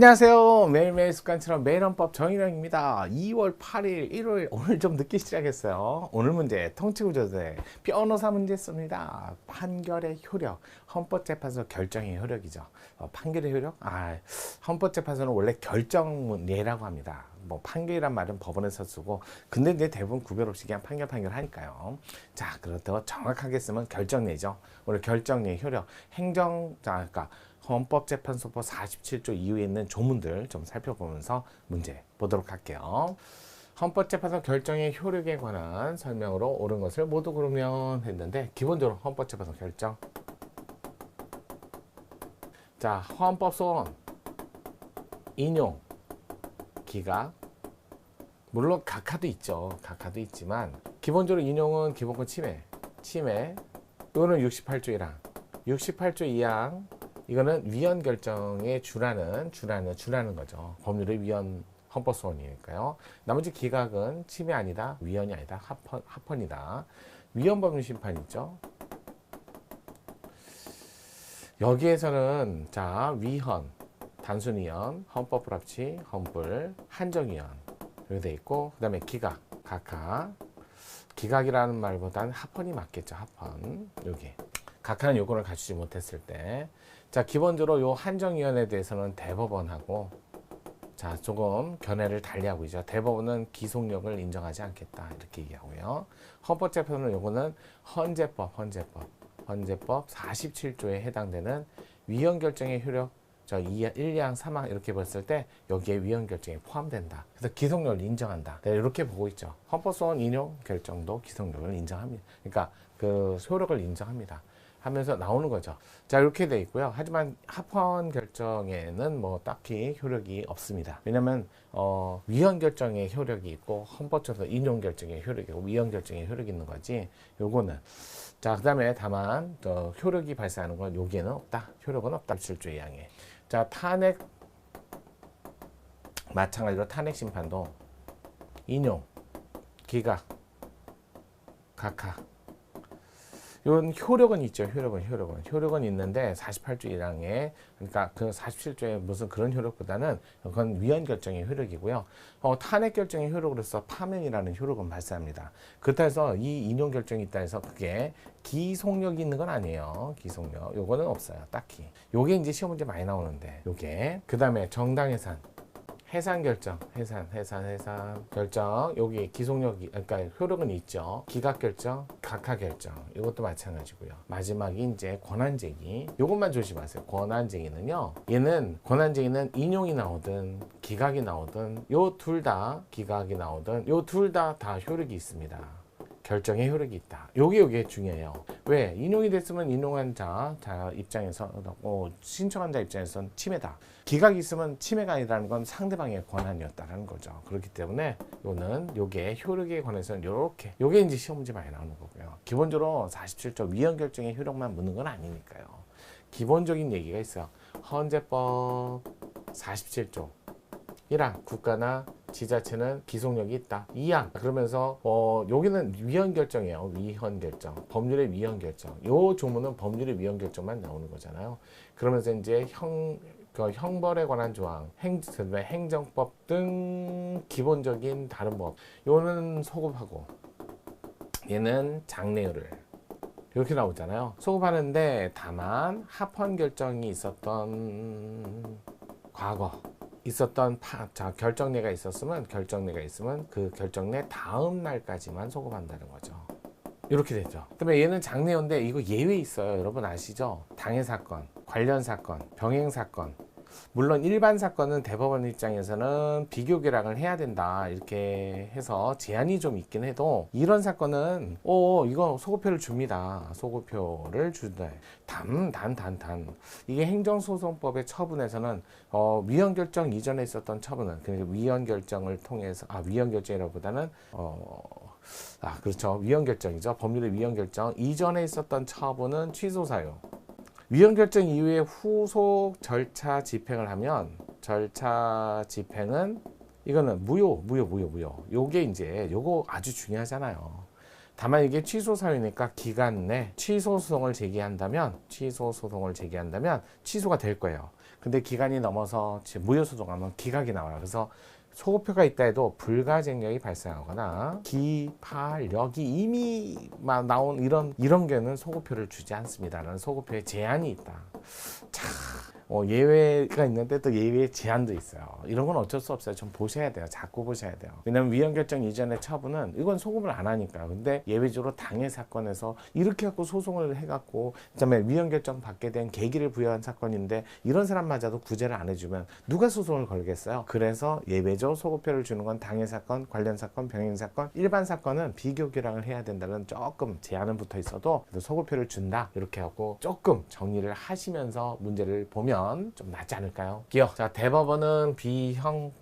안녕하세요. 매일매일 습관처럼 매일헌법 정일영입니다. 2월 8일, 1월 오늘 좀 늦게 시작했어요. 오늘 문제 통치구조대 변호사 문제 씁니다. 판결의 효력, 헌법재판소 결정의 효력이죠. 어, 판결의 효력? 아, 헌법재판소는 원래 결정예라고 합니다. 뭐 판결이란 말은 법원에서 쓰고 근데 이제 대부분 구별 없이 그냥 판결 판결 하니까요. 자, 그렇다고 정확하게 쓰면 결정예죠. 원래 결정예 효력, 행정 자, 그러니까 헌법재판소법 47조 이후에 있는 조문들 좀 살펴보면서 문제 보도록 할게요. 헌법재판소 결정의 효력에 관한 설명으로 옳은 것을 모두 그러면 했는데 기본적으로 헌법재판소 결정 자 헌법소원 인용 기각 물론 각하도 있죠 각하도 있지만 기본적으로 인용은 기본권 침해 침해 이거는 68조 1항 68조 2항 이거는 위헌 결정에 주라는 주라는 주라는 거죠. 법률의 위헌 헌법 소원이니까요. 나머지 기각은 침해 아니다, 위헌이 아니다, 합헌, 합헌이다. 위헌 법률 심판 있죠. 여기에서는 자 위헌, 단순 위헌, 헌법 불합치, 헌불, 한정 위헌 여기 돼 있고 그 다음에 기각, 각하. 기각이라는 말보다는 합헌이 맞겠죠. 합헌 여기. 각하는 요건을 갖추지 못했을 때. 자, 기본적으로 요 한정위원회에 대해서는 대법원하고 자, 조금 견해를 달리하고 있죠. 대법원은 기속력을 인정하지 않겠다. 이렇게 얘기하고요. 헌법재판소는 요거는 헌재법, 헌재법, 헌재법 47조에 해당되는 위헌 결정의 효력 저 2, 1, 2항, 3항 이렇게 봤을 때 여기에 위헌 결정이 포함된다. 그래서 기속력을 인정한다. 네, 이렇게 보고 있죠. 헌법소원 인용 결정도 기속력을 인정합니다. 그러니까 그 효력을 인정합니다. 하면서 나오는 거죠. 자, 이렇게 돼 있고요. 하지만 합헌 결정에는 뭐 딱히 효력이 없습니다. 왜냐면 어, 위헌 결정의 효력이 있고 헌법처럼 인용 결정의 효력이 있고 위헌 결정의 효력이 있는 거지. 요거는 자, 그다음에 다만 어, 효력이 발생하는 건 여기에는 없다. 효력은 없다. 7조 2항에. 자, 탄핵 마찬가지로 탄핵 심판도 인용, 기각, 각하 이런 효력은 있죠. 효력은 효력은 효력은 있는데 48조 1항에 그러니까 그 47조에 무슨 그런 효력보다는 그건 위헌 결정의 효력이고요. 어, 탄핵 결정의 효력으로서 파면이라는 효력은 발생합니다. 그렇다 해서 이 인용 결정이 있다 해서 그게 기속력이 있는 건 아니에요. 기속력 요거는 없어요. 딱히. 요게 이제 시험 문제 많이 나오는데 요게 그 다음에 정당 해산 해산 결정, 해산, 해산, 해산 결정. 여기 기속력이, 그러니까 효력은 있죠. 기각 결정, 각하 결정. 이것도 마찬가지고요. 마지막이 이제 권한쟁의. 이것만 조심하세요. 권한쟁의는요. 얘는 권한쟁의는 인용이 나오든 기각이 나오든 요 둘 다 기각이 나오든 요 둘 다다 효력이 있습니다. 결정의 효력이 있다. 요게 요게 중요해요. 왜? 인용이 됐으면 인용한 자, 자 입장에서 어, 신청한 자 입장에서는 침해다. 기각이 있으면 침해가 아니라는 건 상대방의 권한이었다라는 거죠. 그렇기 때문에 요는 요게 효력에 관해서는 요렇게 요게 이제 시험 문제 많이 나오는 거고요. 기본적으로 47조 위헌 결정의 효력만 묻는 건 아니니까요. 기본적인 얘기가 있어요. 헌재법 47조 1항 국가나 지자체는 기속력이 있다. 2항 그러면서 어 여기는 위헌 결정이에요. 위헌 결정. 법률의 위헌 결정. 요 조문은 법률의 위헌 결정만 나오는 거잖아요. 그러면서 이제 형 그 형벌에 관한 조항, 행, 행정법 등 기본적인 다른 법, 요는 소급하고 얘는 장래율을 이렇게 나오잖아요. 소급하는데 다만 합헌 결정이 있었던 과거 있었던 파, 자, 결정례가 있었으면 결정례가 있으면 그 결정례 다음 날까지만 소급한다는 거죠. 이렇게 되죠. 그다음에 얘는 장례인데 이거 예외 있어요. 여러분 아시죠? 당해 사건, 관련 사건, 병행 사건. 물론 일반 사건은 대법원 입장에서는 비교 결항을 해야 된다 이렇게 해서 제한이 좀 있긴 해도 이런 사건은 어 이거 소급표를 줍니다 소급표를 주다 단단 단 단 이게 행정소송법의 처분에서는 어 위헌 결정 이전에 있었던 처분은 그러니까 위헌 결정을 통해서 아 위헌 결정이라보다는 어 아, 그렇죠. 위헌 결정이죠. 법률의 위헌 결정. 이전에 있었던 처분은 취소 사유. 위헌 결정 이후에 후속 절차 집행을 하면 절차 집행은 이거는 무효, 무효, 무효, 무효. 요게 이제 요거 아주 중요하잖아요. 다만 이게 취소 사유니까 기간 내 취소 소송을 제기한다면 취소 소송을 제기한다면 취소가 될 거예요. 근데 기간이 넘어서 지금 무효 소송하면 기각이 나와요. 그래서 소급표가 있다 해도 불가쟁력이 발생하거나 기파력이 이미 막 나온 이런 이런 경우는 소급표를 주지 않습니다라는 소급표에 제한이 있다. 자, 어, 예외가 있는데 또 예외의 제한도 있어요. 이런 건 어쩔 수 없어요. 좀 보셔야 돼요. 자꾸 보셔야 돼요. 왜냐면 위헌 결정 이전의 처분은 이건 소급을 안 하니까. 근데 예외적으로 당해 사건에서 이렇게 갖고 소송을 해갖고 그다음에 위헌 결정 받게 된 계기를 부여한 사건인데 이런 사람마저도 구제를 안 해주면 누가 소송을 걸겠어요? 그래서 예외적 소급표를 주는 건 당해 사건, 관련 사건, 병행 사건, 일반 사건은 비교 결항을 해야 된다는 조금 제한은 붙어 있어도 소급표를 준다 이렇게 하고 조금 정리를 하시면서 문제를 보면 좀 낫지 않을까요? 기억. 자 대법원은 비형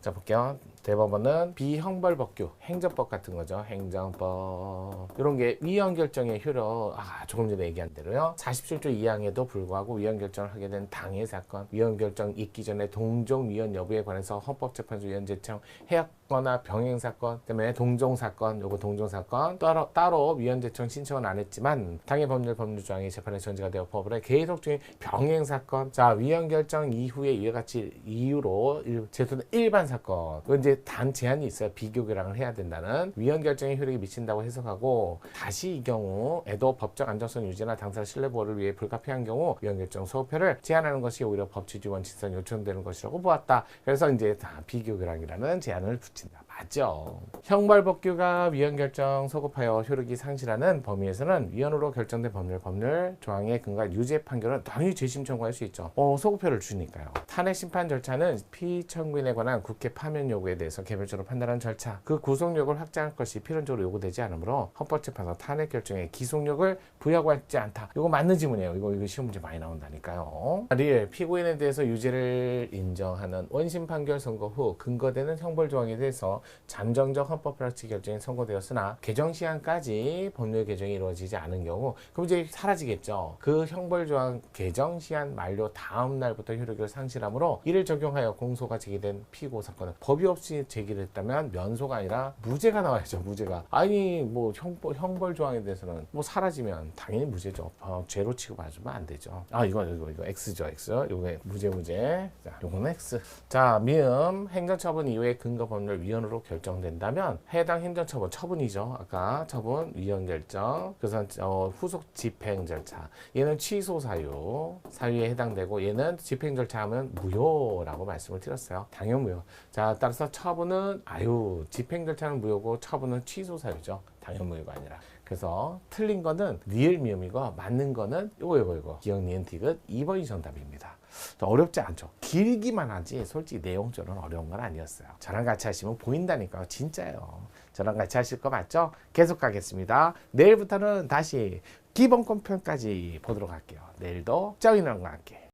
자 볼게요. 대법원은 비형벌법규 행정법 같은 거죠. 행정법 이런 게 위헌 결정의 효력 아 조금 전에 얘기한 대로요. 47조 2항에도 불구하고 위헌 결정을 하게 된 당해 사건 위헌 결정 있기 전에 동종 위헌 여부에 관해서 헌법재판소 위원 제청 해약거나 병행 사건 때문에 동종 사건 요거 동종 사건 따로 따로 위헌 제청 신청은 안 했지만 당해 법률 법률 조항이 재판에 전제가 되어 법원에 계속 중인 병행 사건 자 위헌 결정 이후에 이와 같이 이유로 일- 제소된 일반 사건 이건 단 제한이 있어요 비교 결항을 해야 된다는 위헌 결정의 효력이 미친다고 해석하고 다시 이 경우에도 법적 안정성 유지나 당사 신뢰 보호를 위해 불가피한 경우 위헌 결정 소표를 제한하는 것이 오히려 법치주의 원칙상 요청되는 것이라고 보았다. 그래서 이제 다 비교 결항이라는 제한을 붙인다. 맞죠. 형벌법규가 위헌 결정 소급하여 효력이 상실하는 범위에서는 위헌으로 결정된 법률 법률 조항에 근거한 유죄 판결은 당연히 재심 청구할 수 있죠. 어, 소급표를 주니까요. 탄핵 심판 절차는 피청구인에 관한 국회 파면 요구에 대해서 개별적으로 판단하는 절차, 그 구속력을 확장할 것이 필연적으로 요구되지 않으므로 헌법재판소 탄핵 결정에 기속력을 부여하고 있지 않다. 이거 맞는 지문이에요. 이거 이거 시험 문제 많이 나온다니까요. 리을 피고인에 대해서 유죄를 인정하는 원심 판결 선고 후 근거되는 형벌 조항에 대해서 잠정적 헌법 프락치 결정이 선고되었으나 개정 시한까지 법률 개정이 이루어지지 않은 경우 그럼 이제 사라지겠죠. 그 형벌 조항 개정 시한 만료 다음 날부터 효력을 상실하므로 이를 적용하여 공소가 제기된 피고 사건은 법이 없이 제기됐다면 면소가 아니라 무죄가 나와야죠. 무죄가 아니 뭐 형벌 형벌 조항에 대해서는 뭐 사라지면 당연히 무죄죠. 어, 죄로 취급하시면 안 되죠. 아 이거 이거 이거 X죠 X. 이거 무죄 무죄. 자 요거는 X. 자 미음 행정처분 이후에 근거 법률 위헌으로 결정된다면 해당 행정처분 처분이죠. 아까 처분 위헌 결정. 그래서 어, 후속 집행 절차. 얘는 취소 사유 사유에 해당되고 얘는 집행 절차하면 무효라고 말씀을 드렸어요. 당연 무효. 자 따라서 처분은 아유 집행 절차는 무효고 처분은 취소 사유죠. 당연 무효가 아니라. 그래서 틀린 거는 리을 미음이고 맞는 거는 요거 요거 요거 기억 니은 디귿 2번이 정답입니다. 어렵지 않죠. 길기만 하지 솔직히 내용적으로는 어려운 건 아니었어요. 저랑 같이 하시면 보인다니까요. 진짜요. 저랑 같이 하실 거 맞죠? 계속 가겠습니다. 내일부터는 다시 기본권 편까지 보도록 할게요. 내일도 과 함께.